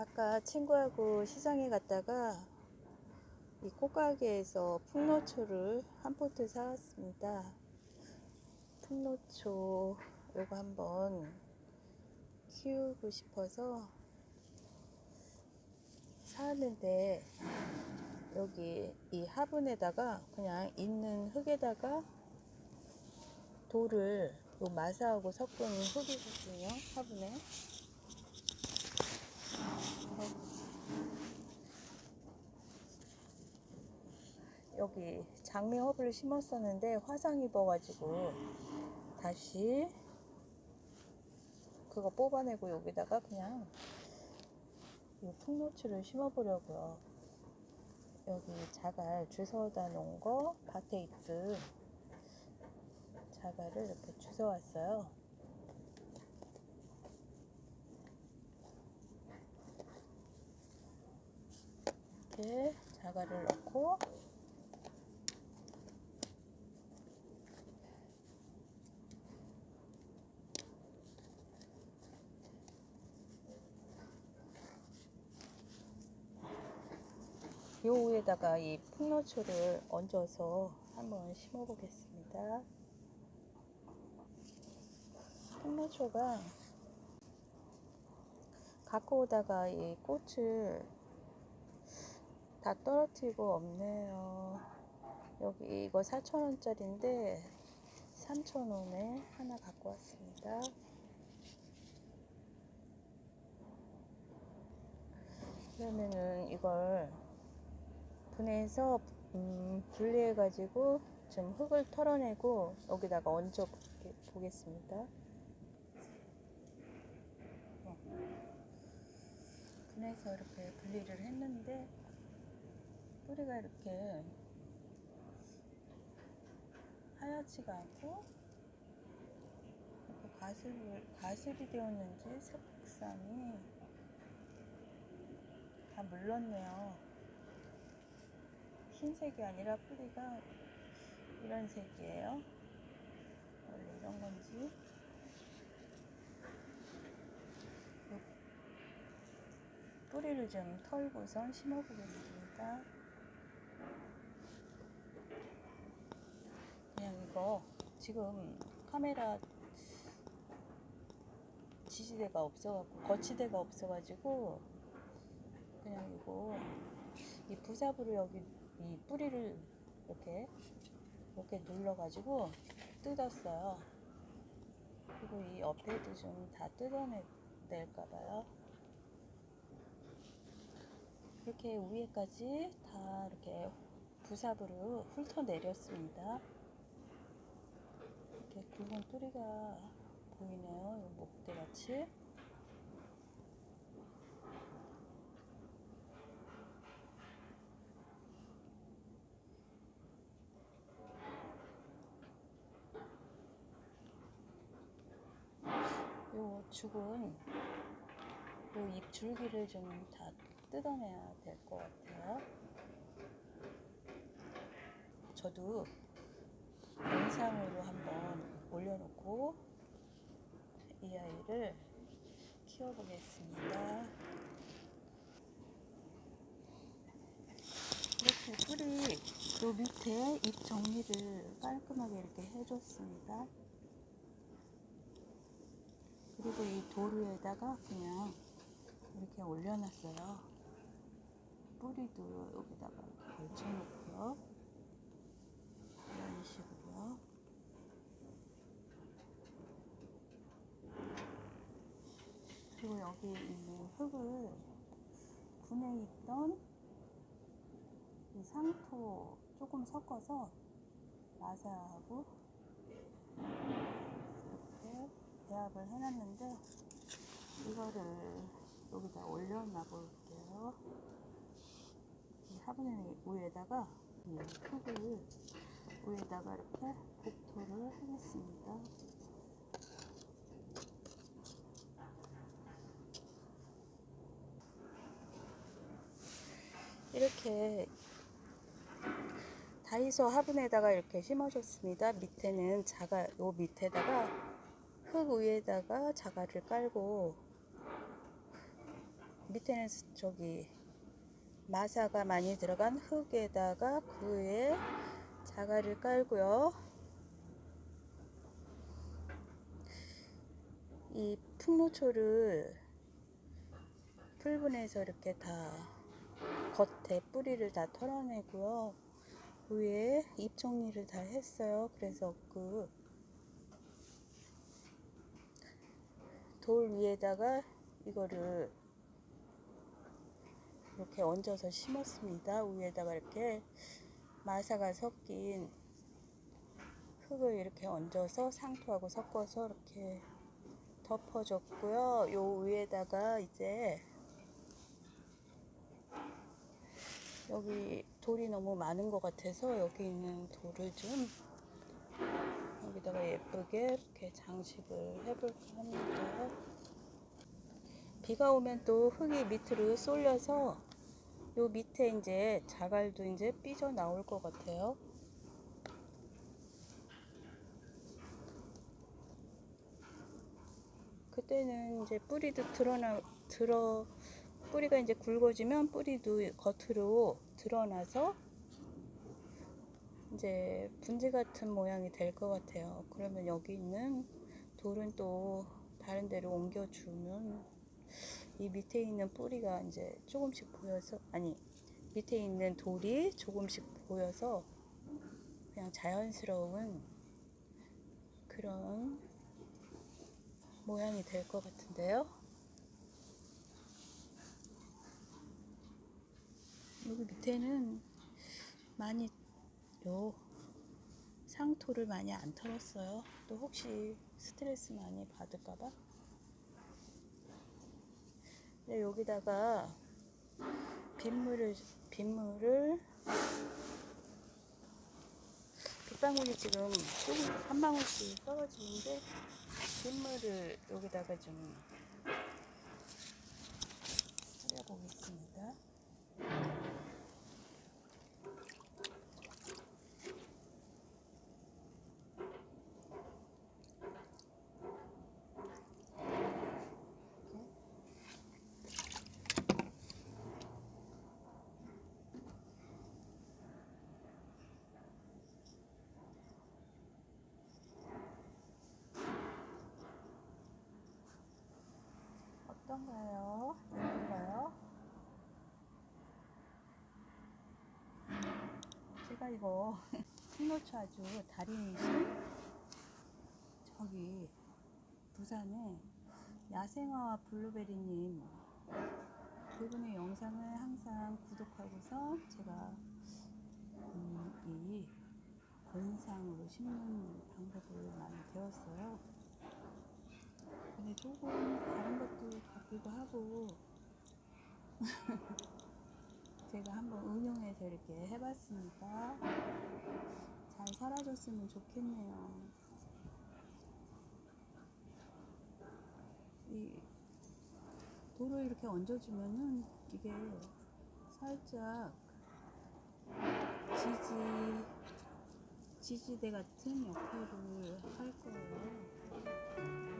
아까 친구하고 시장에 갔다가 이 꽃가게에서 풍노초를 한 포트 사왔습니다. 풍노초 요거 한번 키우고 싶어서 사왔는데 여기 이 화분에다가 그냥 있는 흙에다가 돌을 요 마사하고 섞은 흙이거든요 화분에 여기 장미 허브를 심었었는데 화상 입어가지고 다시 그거 뽑아내고 여기다가 그냥 이 풍노추를 심어보려고요. 여기 자갈 주워다 놓은 거 밭에 있던 자갈을 이렇게 주워왔어요. 이렇게 자갈을 넣고 요 위에다가 이 풍노초를 얹어서 한번 심어 보겠습니다. 풍노초가 갖고 오다가 이 꽃을 다 떨어뜨리고 없네요. 여기 이거 4,000원짜리인데 3,000원에 하나 갖고 왔습니다. 그러면은 이걸 분해서 음, 분리해 가지고 좀 흙을 털어내고 여기다가 얹어 보겠습니다. 어. 분해서 이렇게 분리를 했는데 뿌리가 이렇게 하얗지가 않고 가습을, 가습이 되었는지 색상이 다 물렀네요. 흰색이 아니라 뿌리가 이런 색이에요. 원래 이런 건지. 요 뿌리를 좀 털고선 심어 보겠습니다. 이거 지금 카메라 지지대가 없어갖고 거치대가 없어가지고 그냥 이거 이 부삽으로 여기 이 뿌리를 이렇게 이렇게 눌러가지고 뜯었어요. 그리고 이 옆에도 좀 다 뜯어낼까봐요. 이렇게 위에까지 다 이렇게 부삽으로 훑어내렸습니다. 굵은 뿌리가 보이네요. 이 목대 같이. 요 죽은 요 잎 줄기를 좀 다 뜯어내야 될 것 같아요. 저도 영상으로 한번 올려놓고 이 아이를 키워보겠습니다. 이렇게 뿌리 요 밑에 잎 정리를 깔끔하게 이렇게 해줬습니다. 그리고 이돌 위에다가 그냥 이렇게 올려놨어요. 뿌리도 여기다가 이렇게 걸쳐놓고요. 이런 식으로요. 그리고 여기 있는 흙을 분해 있던 이 상토 조금 섞어서 마사하고 이렇게 배합을 해놨는데 이거를 여기다 올려놔 볼게요. 이 화분에 위에다가 이 흙을 위에다가 이렇게 복토를 하겠습니다. 이렇게 다이소 화분에다가 이렇게 심어줬습니다. 밑에는 자가 요 밑에다가 흙 위에다가 자갈을 깔고 밑에는 스- 저기 마사가 많이 들어간 흙에다가 그 위에 자갈을 깔고요. 이 풍노초를 풀분해서 이렇게 다 겉에 뿌리를 다 털어내고요. 위에 잎 정리를 다 했어요. 그래서 그 돌 위에다가 이거를 이렇게 얹어서 심었습니다. 위에다가 이렇게 마사가 섞인 흙을 이렇게 얹어서 상토하고 섞어서 이렇게 덮어줬고요. 요 위에다가 이제 여기 돌이 너무 많은 것 같아서 여기 있는 돌을 좀 여기다가 예쁘게 이렇게 장식을 해볼까 합니다. 비가 오면 또 흙이 밑으로 쏠려서 요 밑에 이제 자갈도 이제 삐져 나올 것 같아요. 그때는 이제 뿌리도 드러나 들어 뿌리가 이제 굵어지면 뿌리도 겉으로 드러나서 이제 분지 같은 모양이 될 것 같아요. 그러면 여기 있는 돌은 또 다른 데로 옮겨주면 이 밑에 있는 뿌리가 이제 조금씩 보여서 아니 밑에 있는 돌이 조금씩 보여서 그냥 자연스러운 그런 모양이 될 것 같은데요. 여기 밑에는 많이 요 상토를 많이 안 털었어요. 또 혹시 스트레스 많이 받을까봐. 근데 여기다가 빗물을 빗물을 빗방울이 지금 조금 한 방울씩 떨어지는데 빗물을 여기다가 좀 뿌려보겠습니다. 어떤가요? 제가 이거 풍노초 아주 달인이신 저기 부산에 야생화 블루베리님 그분의 영상을 항상 구독하고서 제가 음, 이 권상으로 심는 방법을 많이 배웠어요. 근데 조금 다른 것도 같기도 하고 제가 한번 응용해서 이렇게 해봤습니다. 잘 살아줬으면 좋겠네요. 이 돌을 이렇게 얹어주면은 이게 살짝 지지 지지대 같은 역할을 할 거예요.